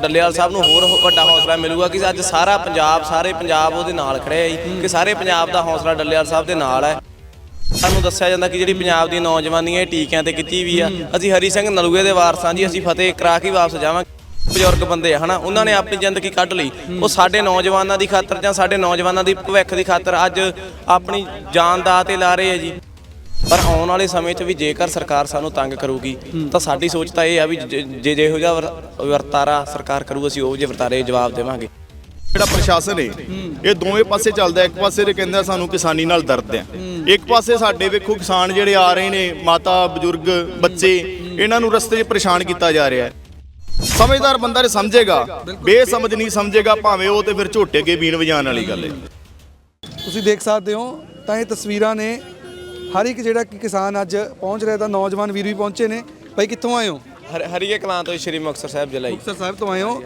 ਡੱਲੇਵਾਲ ਸਾਹਿਬ ਨੂੰ ਹੋਰ ਵੱਡਾ ਹੌਸਲਾ ਮਿਲੂਗਾ ਕਿ ਅੱਜ ਸਾਰਾ ਪੰਜਾਬ, ਸਾਰੇ ਪੰਜਾਬ ਉਹਦੇ ਨਾਲ ਖੜੇ ਆ ਜੀ, ਕਿ ਸਾਰੇ ਪੰਜਾਬ ਦਾ ਹੌਸਲਾ ਡੱਲੇਵਾਲ ਸਾਹਿਬ ਦੇ ਨਾਲ ਹੈ। ਸਾਨੂੰ ਦੱਸਿਆ ਜਾਂਦਾ ਕਿ ਜਿਹੜੀ ਪੰਜਾਬ ਦੀ ਨੌਜਵਾਨੀ ਹੈ, ਇਹ ਟੀਕਿਆਂ ਤੇ ਕੀਤੀ ਵੀ ਆ। ਅਸੀਂ ਹਰੀ ਸਿੰਘ ਨਲੂਏ ਦੇ ਵਾਰਸਾਂ ਜੀ, ਅਸੀਂ ਫਤਿਹ ਕਰਾ ਕੇ ਵਾਪਸ ਜਾਵਾਂਗੇ। ਬਜ਼ੁਰਗ ਬੰਦੇ ਆ, ਹਨਾ? ਉਹਨਾਂ ਨੇ ਆਪਣੀ ਜ਼ਿੰਦਗੀ ਕੱਢ ਲਈ। ਉਹ ਸਾਡੇ ਨੌਜਵਾਨਾਂ ਦੀ ਖਾਤਰ ਜਾਂ ਸਾਡੇ ਨੌਜਵਾਨਾਂ ਦੀ ਭਵਿੱਖ ਦੀ ਖਾਤਰ ਅੱਜ ਆਪਣੀ ਜਾਨ ਦਾ ਤੇ ਲਾ ਰਹੇ ਆ ਜੀ। ਪਰ ਆਉਣ ਵਾਲੇ ਸਮੇਂ 'ਚ ਵੀ ਜੇਕਰ ਸਰਕਾਰ ਸਾਨੂੰ ਤੰਗ ਕਰੂਗੀ ਤਾਂ ਸਾਡੀ ਸੋਚ ਤਾਂ ਇਹ ਆ ਵੀ ਜੇ ਜੇ ਜਿਹੋ ਜਿਹਾ ਵਰ- ਵਰਤਾਰਾ ਸਰਕਾਰ ਕਰੂ ਅਸੀਂ ਉਹ ਜਿਹੇ ਵਰਤਾਰੇ ਜਵਾਬ ਦੇਵਾਂਗੇ। ਜਿਹੜਾ ਪ੍ਰਸ਼ਾਸਨ ਹੈ ਇਹ ਦੋਵੇਂ ਪਾਸੇ ਚੱਲਦਾ ਇੱਕ ਪਾਸੇ ਤੇ ਕਹਿੰਦਾ ਸਾਨੂੰ ਕਿਸਾਨੀ ਨਾਲ ਦਰਦ ਹੈ। ਇੱਕ ਪਾਸੇ ਸਾਡੇ ਵੇਖੋ ਕਿਸਾਨ ਜਿਹੜੇ ਆ ਰਹੇ ਨੇ ਮਾਤਾ ਬਜ਼ੁਰਗ ਬੱਚੇ ਇਹਨਾਂ ਨੂੰ ਰਸਤੇ 'ਚ ਪਰੇਸ਼ਾਨ ਕੀਤਾ ਜਾ ਰਿਹਾ ਹੈ। ਸਮਝਦਾਰ ਬੰਦਾ ਤੇ ਸਮਝੇਗਾ ਬੇਸਮਝ ਨਹੀਂ ਸਮਝੇਗਾ ਭਾਵੇਂ ਉਹ ਤੇ ਫਿਰ ਝੋਟੇ ਕੇ ਬੀਨ ਵਜਾਉਣ ਵਾਲੀ ਗੱਲ ਹੈ। ਤੁਸੀਂ ਦੇਖ ਸਕਦੇ ਹੋ ਤਾਂ ਇਹ ਤਸਵੀਰਾਂ ਨੇ ਹਰ ਇੱਕ ਜਿਹੜਾ ਕਿ ਕਿਸਾਨ ਅੱਜ ਪਹੁੰਚ ਰਿਹਾ ਤਾਂ ਨੌਜਵਾਨ ਵੀਰ ਵੀ ਪਹੁੰਚੇ ਨੇ। ਭਾਈ ਕਿੱਥੋਂ ਆਏ ਹੋ? ਹਰ- ਹਰੀਕੇ ਕਲਾਂ ਤੋਂ ਸ਼੍ਰੀ ਮੁਕਤਸਰ ਸਾਹਿਬ ਜ਼ਿਲ੍ਹਾ ਜੀ। ਮੁਕਤਸਰ ਸਾਹਿਬ ਤੋਂ ਆਏ ਹੋ।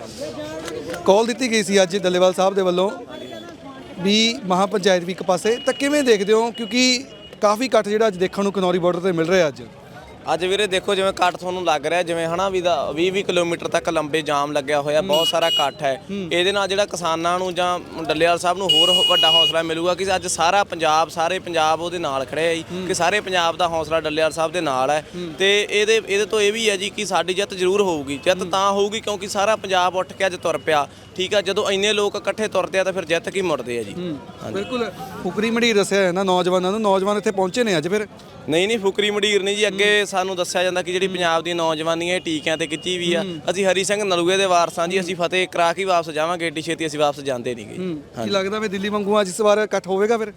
ਕਾਲ ਦਿੱਤੀ ਗਈ ਸੀ ਅੱਜ ਡੱਲੇਵਾਲ ਸਾਹਿਬ ਦੇ ਵੱਲੋਂ ਵੀ ਮਹਾ ਪੰਚਾਇਤ ਵੀ ਇੱਕ ਪਾਸੇ। ਤਾਂ ਕਿਵੇਂ ਦੇਖਦੇ ਹੋ? ਕਿਉਂਕਿ ਕਾਫੀ ਇਕੱਠ ਜਿਹੜਾ ਅੱਜ ਦੇਖਣ ਨੂੰ ਕਨੌਰੀ ਬਾਰਡਰ ਤੇ ਮਿਲ ਰਿਹਾ ਅੱਜ। ਅੱਜ ਵੀਰੇ ਦੇਖੋ ਜਿਵੇਂ ਕੱਟ ਤੁਹਾਨੂੰ ਲੱਗ ਰਿਹਾ ਜਿਵੇਂ ਹਨਾ ਵੀ ਦਾ 20 20 ਕਿਲੋਮੀਟਰ ਤੱਕ ਲੰਬੇ ਜਾਮ ਲੱਗਿਆ ਹੋਇਆ ਬਹੁਤ ਸਾਰਾ ਇਕੱਠ ਹੈ। ਇਹਦੇ ਨਾਲ ਜਿਹੜਾ ਕਿਸਾਨਾਂ ਨੂੰ ਜਾਂ ਡੱਲੇਵਾਲ ਸਾਹਿਬ ਨੂੰ ਹੋਰ ਵੱਡਾ ਹੌਸਲਾ ਮਿਲੂਗਾ ਕਿ ਅੱਜ ਸਾਰਾ ਪੰਜਾਬ ਸਾਰੇ ਪੰਜਾਬ ਉਹਦੇ ਨਾਲ ਖੜੇ ਆ ਜੀ ਕਿ ਸਾਰੇ ਪੰਜਾਬ ਦਾ ਹੌਸਲਾ ਡੱਲੇਵਾਲ ਸਾਹਿਬ ਦੇ ਨਾਲ ਹੈ। ਤੇ ਇਹਦੇ ਇਹਦੇ ਤੋਂ ਇਹ ਵੀ ਹੈ ਜੀ ਕਿ ਸਾਡੀ ਜਿੱਤ ਜ਼ਰੂਰ ਹੋਊਗੀ। ਜਿੱਤ ਤਾਂ ਹੋਊਗੀ ਕਿਉਂਕਿ ਸਾਰਾ ਪੰਜਾਬ ਉੱਠ ਕੇ ਅੱਜ ਤੁਰ ਪਿਆ। ਠੀਕ ਆ ਜਦੋਂ ਇੰਨੇ ਲੋਕ ਇਕੱਠੇ ਤੁਰਦੇ ਆ ਤਾਂ ਫਿਰ ਜਿੱਤ ਕੀ ਮੁੜਦੇ ਆ ਜੀ। ਬਿਲਕੁਲ ਫੁਕਰੀ ਮੰਡੀ ਦੱਸਿਆ ਹੈ ਨਾ ਨੌਜਵਾਨਾਂ ਨੂੰ ਨੌਜਵਾਨ ਇੱਥੇ ਪਹੁੰਚੇ ਨੇ ਅੱਜ ਫਿਰ? ਨਹੀਂ ਨਹੀਂ ਫੁਕਰੀ ਮੰਡੀਰ ਨਹੀਂ ਜੀ ਅੱਗੇ ਸਾਨੂੰ ਦੱਸਿਆ ਜਾਂਦਾ ਕਿ ਜਿਹੜੀ ਪੰਜਾਬ ਦੀ ਨੌਜਵਾਨੀ ਹੈ ਇਹ ਟੀਕਿਆਂ ਤੇ ਕੀਤੀ ਵੀ ਆ। ਅਸੀਂ ਹਰੀ ਸਿੰਘ ਨਲੂਏ ਦੇ ਵਾਰਸਾਂ ਜੀ ਅਸੀਂ ਫਤਿਹ ਕਰਾ ਕੇ ਵਾਪਸ ਜਾਵਾਂਗੇ ਏਡੀ ਛੇਤੀ ਅਸੀਂ ਵਾਪਸ ਜਾਂਦੇ ਨਹੀਂਗੇ ਕੀ ਲੱਗਦਾ ਵੀ ਦਿੱਲੀ ਵਾਂਗੂ ਅੱਜ ਇਸ ਵਾਰ ਇਕੱਠ ਹੋਵੇਗਾ ਫਿਰ?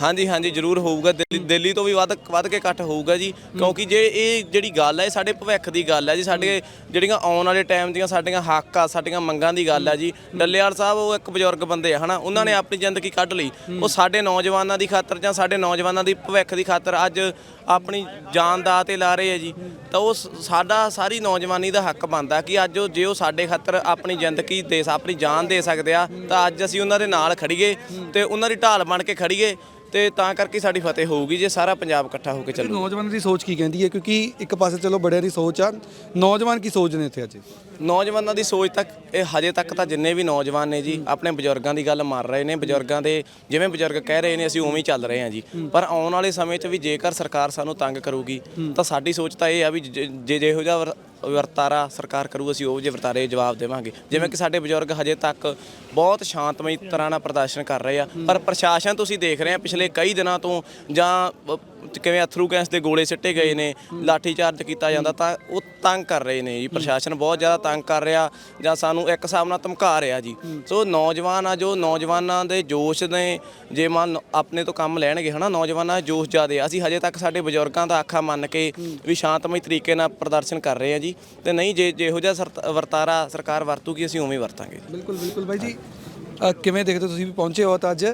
ਹਾਂਜੀ ਹਾਂਜੀ ਜ਼ਰੂਰ ਹੋਊਗਾ। ਦਿੱਲੀ ਦਿੱਲੀ ਤੋਂ ਵੀ ਵੱਧ ਵੱਧ ਕੇ ਇਕੱਠ ਹੋਊਗਾ ਜੀ। ਕਿਉਂਕਿ ਜੇ ਇਹ ਜਿਹੜੀ ਗੱਲ ਹੈ ਇਹ ਸਾਡੇ ਭਵਿੱਖ ਦੀ ਗੱਲ ਹੈ ਜੀ। ਸਾਡੇ ਜਿਹੜੀਆਂ ਆਉਣ ਵਾਲੇ ਟਾਈਮ ਦੀਆਂ ਸਾਡੀਆਂ ਹੱਕ ਆ ਸਾਡੀਆਂ ਮੰਗਾਂ ਦੀ ਗੱਲ ਹੈ ਜੀ। ਡੱਲੇਵਾਲ ਸਾਹਿਬ ਉਹ ਇੱਕ ਬਜ਼ੁਰਗ ਬੰਦੇ ਆ ਹਨਾ? ਉਹਨਾਂ ਨੇ ਆਪਣੀ ਜ਼ਿੰਦਗੀ ਕੱਢ ਲਈ। ਉਹ ਸਾਡੇ ਨੌਜਵਾਨਾਂ ਦੀ ਖਾਤਰ ਜਾਂ ਸਾਡੇ ਨੌਜਵਾਨਾਂ ਦੀ ਭਵਿੱਖ ਦੀ ਖਾਤਰ ਅੱਜ ਆਪਣੀ ਜਾਨ ਦਾ ਤੇ ਲਾ ਰਹੇ ਆ ਜੀ। ਤਾਂ ਉਹ ਸਾਡਾ ਸਾਰੀ ਨੌਜਵਾਨੀ ਦਾ ਹੱਕ ਬਣਦਾ ਕਿ ਅੱਜ ਉਹ ਜੇ ਉਹ ਸਾਡੇ ਖਾਤਰ ਆਪਣੀ ਜ਼ਿੰਦਗੀ ਦੇ ਆਪਣੀ ਜਾਨ ਦੇ ਸਕਦੇ ਆ ਤਾਂ ਅੱਜ ਅਸੀਂ ਉਹਨਾਂ ਦੇ ਨਾਲ ਖੜੀਏ ਤੇ ਉਹਨਾਂ ਦੀ ਢਾਲ ਬਣ ਕੇ ਖੜੀਏ ਤੇ ਤਾਂ ਕਰਕੇ ਸਾਡੀ ਫਤਿਹ ਹੋਊਗੀ ਜੇ ਸਾਰਾ ਪੰਜਾਬ ਇਕੱਠਾ ਹੋ ਕੇ ਚੱਲੂ। ਨੌਜਵਾਨਾਂ ਦੀ ਸੋਚ ਕੀ ਕਹਿੰਦੀ ਹੈ? ਕਿਉਂਕਿ ਇੱਕ ਪਾਸੇ ਚਲੋ ਬੜਿਆਂ ਦੀ ਸੋਚ ਆ ਨੌਜਵਾਨ ਕੀ ਸੋਚ ਨੇ ਇੱਥੇ ਅੱਜ? ਨੌਜਵਾਨਾਂ ਦੀ ਸੋਚ ਤੱਕ ਇਹ ਹਜੇ ਤੱਕ ਤਾਂ ਜਿੰਨੇ ਵੀ ਨੌਜਵਾਨ ਨੇ ਜੀ ਆਪਣੇ ਬਜ਼ੁਰਗਾਂ ਦੀ ਗੱਲ ਮੰਨ ਰਹੇ ਨੇ ਬਜ਼ੁਰਗਾਂ ਦੇ ਜਿਵੇਂ ਬਜ਼ੁਰਗ ਕਹਿ ਰਹੇ ਨੇ ਅਸੀਂ ਉਵੇਂ ਹੀ ਚੱਲ ਰਹੇ ਹਾਂ ਜੀ। ਪਰ ਆਉਣ ਵਾਲੇ ਸਮੇਂ 'ਚ ਵੀ ਜੇਕਰ ਸਰਕਾਰ ਸਾਨੂੰ ਤੰਗ ਕਰੂਗੀ ਤਾਂ ਸਾਡੀ ਸੋਚ ਤਾਂ ਇਹ ਆ ਵੀ ਜੇ ਜਿਹੋ ਜਿਹਾ ਵਰਤਾਰਾ ਸਰਕਾਰ ਕਰੂ ਅਸੀਂ ਉਹ ਜਿਹੇ ਵਰਤਾਰੇ ਜਵਾਬ ਦੇਵਾਂਗੇ। ਜਿਵੇਂ ਕਿ ਸਾਡੇ ਬਜ਼ੁਰਗ ਹਜੇ ਤੱਕ ਬਹੁਤ ਸ਼ਾਂਤਮਈ ਤਰ੍ਹਾਂ ਨਾਲ ਪ੍ਰਦਰਸ਼ਨ ਕਰ ਰਹੇ ਆ, ਪਰ ਪ੍ਰਸ਼ਾਸਨ ਤੁਸੀਂ ਦੇਖ ਰਹੇ ਆ, ਪਿਛਲੇ ਕਈ ਦਿਨਾਂ ਤੋਂ ਜਾਂ ਕਿਵੇਂ ਅਥਰੂ ਗੈਸ ਦੇ ਗੋਲੇ ਸਿੱਟੇ ਗਏ ਨੇ ਲਾਠੀ ਚਾਰਜ ਕੀਤਾ ਜਾਂਦਾ ਤਾਂ ਉਹ ਤੰਗ ਕਰ ਰਹੇ ਨੇ ਜੀ, ਪ੍ਰਸ਼ਾਸਨ ਬਹੁਤ ਜ਼ਿਆਦਾ ਤੰਗ ਕਰ ਰਿਹਾ ਜਾਂ ਸਾਨੂੰ ਇੱਕ ਹਿਸਾਬ ਨਾਲ ਧਮਕਾ ਰਿਹਾ ਜੀ। ਸੋ ਨੌਜਵਾਨ ਆ ਜੋ, ਨੌਜਵਾਨਾਂ ਦੇ ਜੋਸ਼ ਨੇ, ਜੇ ਮਨ ਆਪਣੇ ਤੋਂ ਕੰਮ ਲੈਣਗੇ ਹਨਾ, ਨੌਜਵਾਨਾਂ ਦਾ ਜੋਸ਼ ਜ਼ਿਆਦੇ ਆ। ਅਸੀਂ ਹਜੇ ਤੱਕ ਸਾਡੇ ਬਜ਼ੁਰਗਾਂ ਦਾ ਆਖਾ ਮੰਨ ਕੇ ਵੀ ਸ਼ਾਂਤਮਈ ਤਰੀਕੇ ਨਾਲ ਪ੍ਰਦਰਸ਼ਨ ਕਰ ਰਹੇ ਆ ਜੀ। ਤੇ ਨਹੀਂ, ਜੇ ਜਿਹੋ ਜਿਹਾ ਸਰਤ- ਵਰਤਾਰਾ ਸਰਕਾਰ ਵਰਤੂਗੀ, ਅਸੀਂ ਉਵੇਂ ਵਰਤਾਂਗੇ ਬਿਲਕੁਲ ਬਿਲਕੁਲ ਬਾਈ ਜੀ। ਕਿਵੇਂ ਦੇਖਦੇ ਹੋ ਤੁਸੀਂ ਵੀ ਪਹੁੰਚੇ ਹੋ ਤਾਂ ਅੱਜ?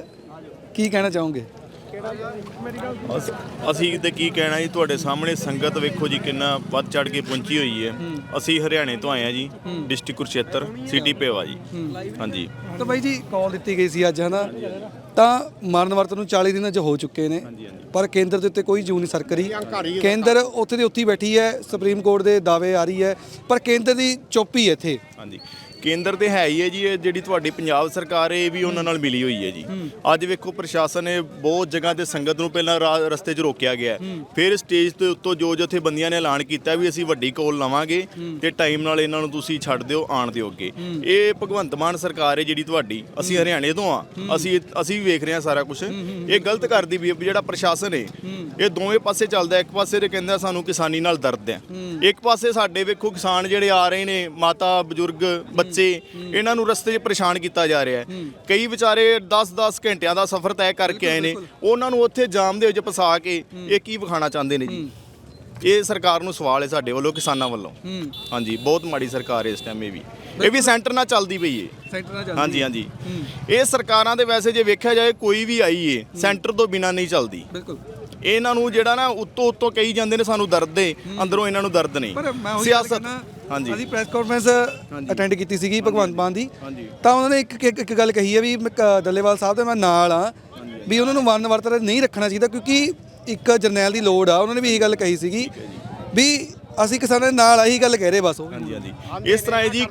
ਕੀ ਕਹਿਣਾ ਚਾਹੋਗੇ? ਅਸ- ਅਸੀਂ ਤੇ ਕੀ ਕਹਿਣਾ ਜੀ ਤੁਹਾਡੇ ਸਾਹਮਣੇ ਸੰਗਤ ਵੇਖੋ ਜੀ ਕਿੰਨਾ ਵੱਧ ਚੜ ਕੇ ਪਹੁੰਚੀ ਹੋਈ ਹੈ। ਅਸੀਂ ਹਰਿਆਣੇ ਤੋਂ ਆਏ ਆ ਜੀ ਡਿਸਟ੍ਰਿਕਟ ਕੁਰਸ਼ੇਤਰ ਸਿਟੀ ਪੇਵਾ ਜੀ। ਹਾਂਜੀ। ਤਾਂ ਬਾਈ ਜੀ ਕਾਲ ਦਿੱਤੀ ਗਈ ਸੀ ਅੱਜ ਹਨਾ? ਤਾਂ ਮਰਨ ਵਰਤ ਨੂੰ 40 ਦਿਨ ਅੱਜ ਹੋ ਚੁੱਕੇ ਨੇ। ਪਰ ਕੇਂਦਰ ਦੇ ਉੱਤੇ ਕੋਈ ਜੂ ਨਹੀਂ ਸਰਕਰੀ। ਕੇਂਦਰ ਉੱਥੇ ਦੇ ਉੱਥੇ ਹੀ ਬੈਠੀ ਹੈ ਸੁਪਰੀਮ ਕੋਰਟ ਦੇ ਦਾਅਵੇ ਆ ਰਹੀ ਹੈ। ਪਰ ਕੇਂਦਰ ਦੀ ਚੁੱਪ ਹੀ ਹੈ ਇੱਥੇ। ਹਾਂਜੀ। ਕੇਂਦਰ ਤੇ ਹੈ ਹੀ ਹੈ ਜੀ ਇਹ ਜਿਹੜੀ ਤੁਹਾਡੀ ਪੰਜਾਬ ਸਰਕਾਰ ਹੈ ਇਹ ਵੀ ਉਹਨਾਂ ਨਾਲ ਮਿਲੀ ਹੋਈ ਹੈ ਜੀ। ਅੱਜ ਵੇਖੋ ਪ੍ਰਸ਼ਾਸਨ ਨੇ ਬਹੁਤ ਜਗ੍ਹਾ ਤੇ ਸੰਗਤ ਨੂੰ ਪਹਿਲਾਂ ਰਾ- ਰਸਤੇ 'ਚ ਰੋਕਿਆ ਗਿਆ। ਹੈ। ਫਿਰ ਸਟੇਜ ਤੇ ਉੱਤੋਂ ਜੋ ਜਥੇਬੰਦੀਆਂ ਨੇ ਐਲਾਨ ਕੀਤਾ ਵੀ ਅਸੀਂ ਵੱਡੀ ਕੋਲ ਲਵਾਂਗੇ ਤੇ ਟਾਈਮ ਨਾਲ ਇਹਨਾਂ ਨੂੰ ਤੁਸੀਂ ਛੱਡ ਦਿਓ ਆਣ ਦਿਓ ਅੱਗੇ। ਇਹ ਭਗਵੰਤ ਮਾਨ ਸਰਕਾਰ ਹੈ ਜਿਹੜੀ ਤੁਹਾਡੀ। ਅਸੀਂ ਹਰਿਆਣੇ ਤੋਂ ਆ ਅਸੀਂ ਅਸੀਂ ਵੀ ਵੇਖ ਰਹੇ ਹਾਂ ਸਾਰਾ ਕੁਝ ਇਹ ਗਲਤ ਕਰਦੀ ਵੀ ਹੈ ਵੀ ਜਿਹੜਾ ਪ੍ਰਸ਼ਾਸਨ ਹੈ ਇਹ ਦੋਵੇਂ ਪਾਸੇ ਚੱਲਦਾ ਇੱਕ ਪਾਸੇ ਤੇ ਕਹਿੰਦਾ ਸਾਨੂੰ ਕਿਸਾਨੀ ਨਾਲ ਦਰਦ ਹੈ। ਇੱਕ ਪਾਸੇ ਸਾਡੇ ਵੇਖੋ ਕਿਸਾਨ ਜਿਹੜੇ ਆ ਰਹੇ ਨੇ ਮਾਤਾ ਬਜ਼ੁਰਗ ਬੱਚੇ ਇਹਨਾਂ ਨੂੰ ਰਸਤੇ 'ਚ ਪਰੇਸ਼ਾਨ ਕੀਤਾ ਜਾ ਰਿਹਾ ਹੈ। ਕਈ ਵਿਚਾਰੇ 10-10 ਘੰਟਿਆਂ ਦਾ ਸਫ਼ਰ ਤੈਅ ਕਰਕੇ ਆਏ ਨੇ। ਉਹਨਾਂ ਨੂੰ ਉੱਥੇ ਜਾਮ ਦੇ ਵਿੱਚ ਫਸਾ ਕੇ ਇਹ ਕੀ ਵਿਖਾਣਾ ਚਾਹੁੰਦੇ ਨੇ ਜੀ? ਇਹ ਸਰਕਾਰ ਨੂੰ ਸਵਾਲ ਹੈ ਸਾਡੇ ਵੱਲੋਂ ਕਿਸਾਨਾਂ ਵੱਲੋਂ। ਹਾਂਜੀ ਬਹੁਤ ਮਾੜੀ ਸਰਕਾਰ ਹੈ ਇਸ ਟਾਈਮ ਇਹ ਵੀ। ਇਹ ਵੀ ਸੈਂਟਰ ਨਾਲ ਚੱਲਦੀ ਪਈ ਹੈ। ਸੈਂਟਰ ਨਾਲ ਹਾਂਜੀ ਹਾਂਜੀ। ਇਹ ਸਰਕਾਰਾਂ ਦੇ ਵੈਸੇ ਜੇ ਵੇਖਿਆ ਜਾਏ ਕੋਈ ਵੀ ਆਈ ਏ ਸੈਂਟਰ ਤੋਂ ਬਿਨਾ ਨਹੀਂ ਚੱਲਦੀ। ਬਿਲਕੁਲ। ਇਹਨਾਂ ਨੂੰ ਜਿਹੜਾ ਨਾ ਉੱਤੋਂ ਉੱਤੋਂ ਕਹੀ ਜਾਂਦੇ ਨੇ ਸਾਨੂੰ ਦਰਦ ਏ ਅੰਦਰੋਂ ਇਹਨਾਂ ਨੂੰ ਦਰਦ ਨਹੀਂ। ਸਿਆਸਤ ਹਾਂਜੀ। ਅਸੀਂ ਪ੍ਰੈਸ ਕਾਨਫਰੰਸ ਅਟੈਂਡ ਕੀਤੀ ਸੀਗੀ ਭਗਵੰਤ ਮਾਨ ਦੀ। ਹਾਂਜੀ। ਤਾਂ ਉਹਨਾਂ ਨੇ ਇੱਕ ਇੱਕ ਗੱਲ ਕਹੀ ਹੈ ਵੀ ਡੱਲੇਵਾਲ ਸਾਹਿਬ ਦੇ ਮੈਂ ਨਾਲ ਆ ਵੀ ਉਹਨਾਂ ਨੂੰ ਵਰਨ ਵਰਤਰ ਨਹੀਂ ਰੱਖਣਾ ਚਾਹੀਦਾ ਕਿਉਂਕਿ ਇੱਕ ਜਰਨੈਲ ਦੀ ਲੋੜ ਆ। ਉਹਨਾਂ ਨੇ ਵੀ ਇਹੀ ਗੱਲ ਕਹੀ ਸੀਗੀ ਵੀ ਅਸੀਂ ਕਿਸਾਨਾਂ ਦੇ ਨਾਲ ਆਹੀ ਗੱਲ ਕਹਿ ਰਹੇ ਬਸ ਉਹ। ਹਾਂਜੀ ਹਾਂਜੀ। ਇਸ ਤਰ੍ਹਾਂ ਹੈ ਜੀ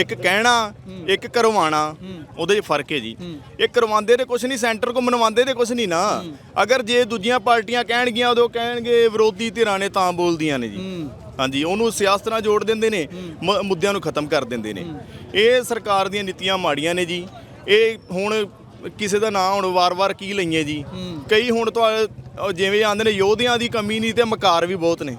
ਇੱਕ ਕਹਿਣਾ ਇੱਕ ਕਰਵਾਉਣਾ ਉਹਦੇ 'ਚ ਫ਼ਰਕ ਹੈ ਜੀ। ਇਹ ਕਰਵਾਉਂਦੇ ਤੇ ਕੁਝ ਨਹੀਂ ਸੈਂਟਰ ਕੋ ਮਨਵਾਉਂਦੇ ਤੇ ਕੁਝ ਨਹੀਂ ਨਾ। ਅਗਰ ਜੇ ਦੂਜੀਆਂ ਪਾਰਟੀਆਂ ਕਹਿਣਗੀਆਂ ਉਦੋਂ ਕਹਿਣਗੇ ਵਿਰੋਧੀ ਧਿਰਾਂ ਨੇ ਤਾਂ ਬੋਲਦੀਆਂ ਨੇ ਜੀ। ਹਾਂਜੀ ਉਹਨੂੰ ਸਿਆਸਤ ਨਾਲ ਜੋੜ ਦਿੰਦੇ ਨੇ ਮ- ਮੁੱਦਿਆਂ ਨੂੰ ਖਤਮ ਕਰ ਦਿੰਦੇ ਨੇ। ਇਹ ਸਰਕਾਰ ਦੀਆਂ ਨੀਤੀਆਂ ਮਾੜੀਆਂ ਨੇ ਜੀ। ਇਹ ਹੁਣ ਕਿਸੇ ਦਾ ਨਾਂ ਹੁਣ ਵਾਰ-ਵਾਰ ਕੀ ਲਈਏ ਜੀ? ਕਈ ਹੁਣ ਤਾਂ ਜਿਵੇਂ ਆਂਦੇ ਨੇ ਯੋਧਿਆਂ ਦੀ ਕਮੀ ਨਹੀਂ ਤੇ ਮਕਾਰ ਵੀ ਬਹੁਤ ਨੇ।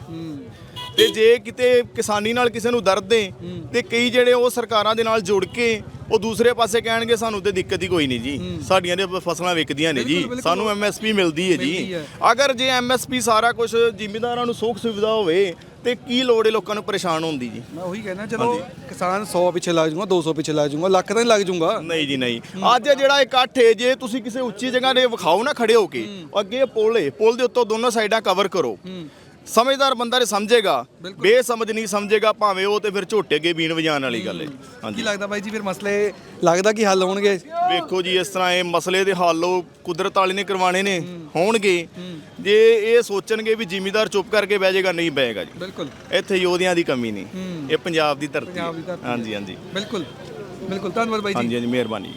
ਤੇ ਜੇ ਕਿਤੇ ਕਿਸਾਨੀ ਨਾਲ ਕਿਸੇ ਨੂੰ ਦਰਦ ਏ ਤੇ ਕਈ ਜਿਹੜੇ ਉਹ ਸਰਕਾਰਾਂ ਦੇ ਨਾਲ ਜੁੜ ਕੇ ਉਹ ਦੂਸਰੇ ਪਾਸੇ ਕਹਿਣਗੇ ਸਾਨੂੰ ਤੇ ਦਿੱਕਤ ਹੀ ਕੋਈ ਨਹੀਂ ਜੀ। ਸਾਡੀਆਂ ਦੇ ਫਸਲਾਂ ਵਿਕਦੀਆਂ ਨੇ ਜੀ। ਬਿਲਕੁਲ, ਬਿਲਕੁਲ। ਸਾਨੂੰ ਐਮਐਸਪੀ ਮਿਲਦੀ ਹੈ ਮਿਲਦੀ ਜੀ। ਹੈ। ਅਗਰ ਜੇ ਐਮਐਸਪੀ ਸਾਰਾ ਕੁਝ ਜ਼ਿਮੀਂਦਾਰਾਂ ਨੂੰ ਸੁੱਖ ਸੁਵਿਧਾ ਹੋਵੇ ਤੇ ਕੀ ਲੋੜ ਏ ਲੋਕਾਂ ਨੂੰ ਪਰੇਸ਼ਾਨ ਹੋਣ ਦੀ ਜੀ? ਮੈਂ ਉਹੀ ਕਹਿਣਾ ਚਲੋ ਕਿਸਾਨ 100 ਪਿੱਛੇ ਲੱਗ ਜਾਊਗਾ 200 ਪਿੱਛੇ ਲੱਗ ਜਾਊਗਾ ਲੱਖ ਤਾਂ ਨਹੀਂ ਲੱਗ ਜਾਊਗਾ। ਨਹੀਂ ਜੀ ਨਹੀਂ। ਅੱਜ ਜਿਹੜਾ ਇਕੱਠ ਹੈ ਜੇ ਤੁਸੀਂ ਕਿਸੇ ਉੱਚੀ ਜਗ੍ਹਾ ਤੇ ਵਿਖਾਓ ਨਾ ਖੜੇ ਹੋ ਕੇ ਅੱਗੇ ਪੁਲ ਹੈ ਪੁਲ ਦੇ ਉੱਤੋਂ ਦੋਨੋਂ ਸਾਈਡਾਂ ਕਵਰ ਕਰੋ। ਸਮਝਦਾਰ ਬੰਦਾ ਨੇ ਸਮਝੇਗਾ ਬੇਸਮਝ ਨਹੀਂ ਸਮਝੇਗਾ ਭਾਵੇਂ ਉਹ ਤੇ ਫਿਰ ਝੋਟੇ ਅੱਗੇ ਬੀਨ ਵਜਾਉਣ ਵਾਲੀ ਗੱਲ ਹੈ ਕੀ ਹਾਂਜੀ। ਲੱਗਦਾ ਬਾਈ ਜੀ ਫਿਰ ਮਸਲੇ ਲੱਗਦਾ ਕਿ ਹੱਲ ਹੋਣਗੇ? ਵੇਖੋ ਜੀ ਇਸ ਤਰ੍ਹਾਂ ਇਹ ਮਸਲੇ ਦੇ ਹੱਲ ਉਹ ਕੁਦਰਤ ਵਾਲੇ ਨੇ ਕਰਵਾਣੇ ਨੇ ਹੋਣਗੇ। ਜੇ ਇਹ ਸੋਚਣਗੇ ਵੀ ਜ਼ਿਮੀਦਾਰ ਚੁੱਪ ਕਰਕੇ ਬਹਿ ਜਾਏਗਾ ਨਹੀਂ ਬਹਿੇਗਾ ਜੀ। ਬਿਲਕੁਲ। ਇੱਥੇ ਯੋਧਿਆਂ ਦੀ ਕਮੀ ਨਹੀਂ। ਇਹ ਪੰਜਾਬ ਦੀ ਧਰਤੀ ਪੰਜਾਬ ਦੀ। ਧਰਤੀ ਹਾਂਜੀ ਹਾਂਜੀ। ਬਿਲਕੁਲ ਬਿਲਕੁਲ। ਧੰਨਵਾਦ ਬਾਈ ਜੀ। ਹਾਂਜੀ ਹਾਂਜੀ ਮਿਹਰਬਾਨੀ।